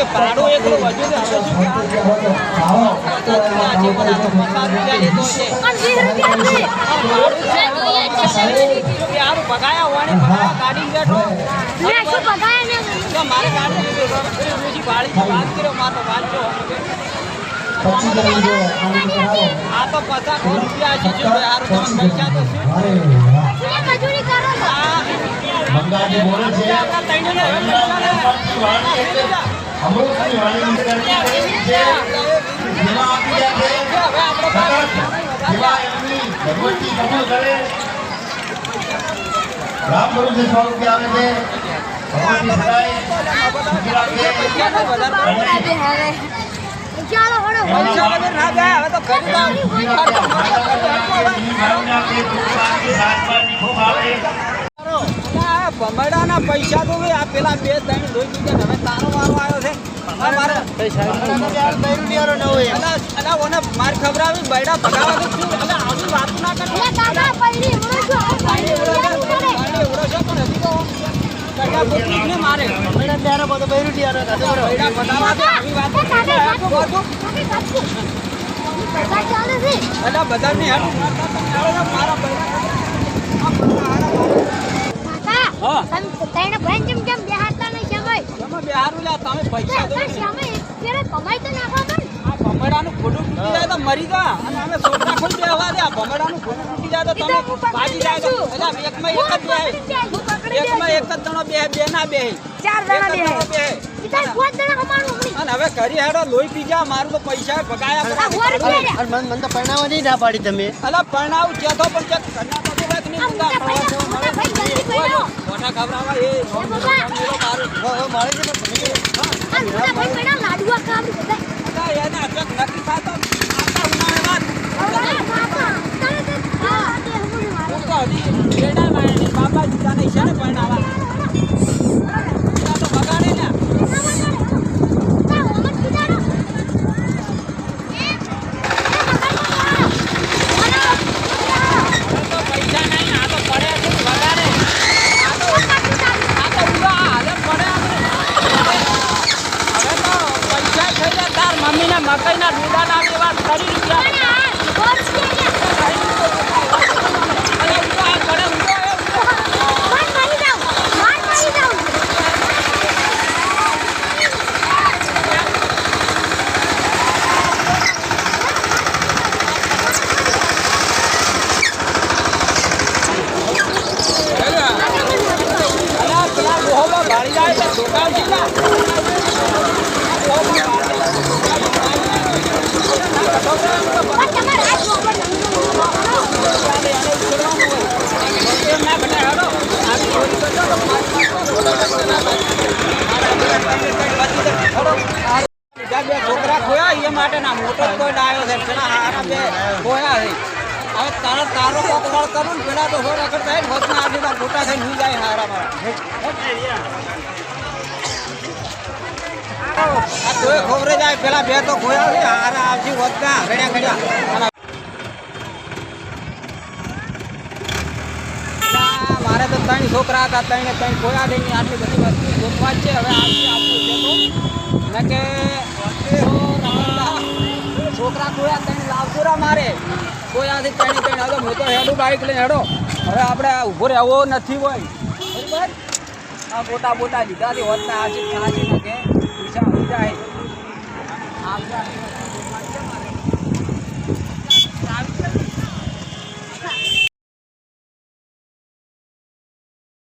કે ભાડું એટલું વધુ છે. હવે શું આ જે બધા તો પચાસ રૂપિયા લેતો છે. યાર ભગાયા હોવાની ભગાયા ગાડી બેઠો. તો મારે ગાડી બીજી ભાડી વાત કર્યો મારે તો વાત જો. આ તો પચાસ રૂપિયા છે જો યાર તમે પૈસા તો શું? આ મંગાજી બોલે છે. અમૃતની વાણીની કરવી કરી છે જેમાં આપી બાપ જેવા એમની ભગવતી કબૂલ કરે રામ જે સો રૂપિયા આવે છે ભગવતી સદાય સુખી રાખે પૈસા પૈસા તો પૈસા આ પેલા બે ત્રણ જોઈ દીધા હવે તારો વારો આવ્યો છે. હવે મારે અલા અલા ઓને માર ખબરાવી બૈડા ભગાવા તો શું? અલા આવી વાત ના કર એટલે કાકા પૈડી ઉડો છો. પૈડી ઉડો છો. પણ હજી તો ને મારે? બૈડા ભગાવા તો આવી વાત કાકા આ તો ચાલે છે? અલા બધાની હેડ. મારા બૈડા આ બધા હારા મારે. હા. કાકા તમે તઈને ભાઈ જેમ જેમ બેહાતા નહીં સમય તમે પૈસા તો સમય કમાઈ તો નાખો પણ આ ભમરડાનું ખોટું તૂટી જાય તો મરી જા અને અમે છોકરા ખોઈ બેહવા દે આ ભમરડાનું ખોટું તૂટી જાય તો તમે ભાજી જાય તો અલા એકમાં એક જ બે એકમાં એક જ જણો બે બે ના બે ચાર જણા એક જ જણો બે ઇતા પાંચ જણા કમાવાનું હમણી અને હવે કરી હેડો લોહી પી જા મારું તો પૈસા ભગાયા મને મને તો પરણાવવાની ના પાડી તમે અલા પરણાવું છે તો પણ ચેક કન્યા તો વાત નહીં આ મોટા ભાઈ મોટા ભાઈ જલ્દી પડ્યો મોટા એ. મારું છે ને તમે આ મોટા ભાઈ પડ્યો લાડવા ખાવું બધા એના અચક નક્કી થાય તો આટલા ઉનાળામાં કાકા તારે તે હા તે હમણાં મારે હું તો હજી બેડા માયણી બાબા જીતાને ઈશાને પરણાવા આ તો બગાડે ને હવે તો પૈસા નહીં આ તો પડ્યા છે ને બગાડે આ તો આ તો ઉડા હાલે પડ્યા છે હવે તો પૈસા થઈ જાય તાર મકઈના ડૂડાના એવા ત્રીસ રૂપિયા અરે ઉડા પડે ઉડા એ ઉડા. અલા પેલા ડોહોમાં ભાળી જાય તો ધોકાવ છે ને. એમ ના બને હેડો. આવી ચોરી કરજો તો મારી હેડો. બીજા બે છોકરા ખોયા એ માટે ના મોટો જ કોઈ ડાયો છે પેલા હારા બે ખોયા છે હવે તારો તારો પકડ કરું પેલા તો હો રખડ થાય ને આજે આજુબાજુ મોટા થઈને હુઈ જાય હારા મારા આ તોય ખોબરે જાય, પેલા બે તો ખોયા છે, હારા આવતી વધતા ઘડ્યા ઘડ્યા મારે છોકરા હતા, ત્રણે ત્રણ ખોયા દઈને આટલી બધી વસ્તુ ગોતવા જ છે, હવે આવતી આપવું છે કે છોકરા ખોયા ત્રણ લાવજો રા મારે ખોયાથી ત્રણે ત્રણ હવે હું તો હેડું બાઈક લઈને હેડો. હવે આપણે ઊભો રહેવો નથી હોય. બરાબર? આ ગોટા બોટા લીધાથી હોત ને આજે ખાસી નાખે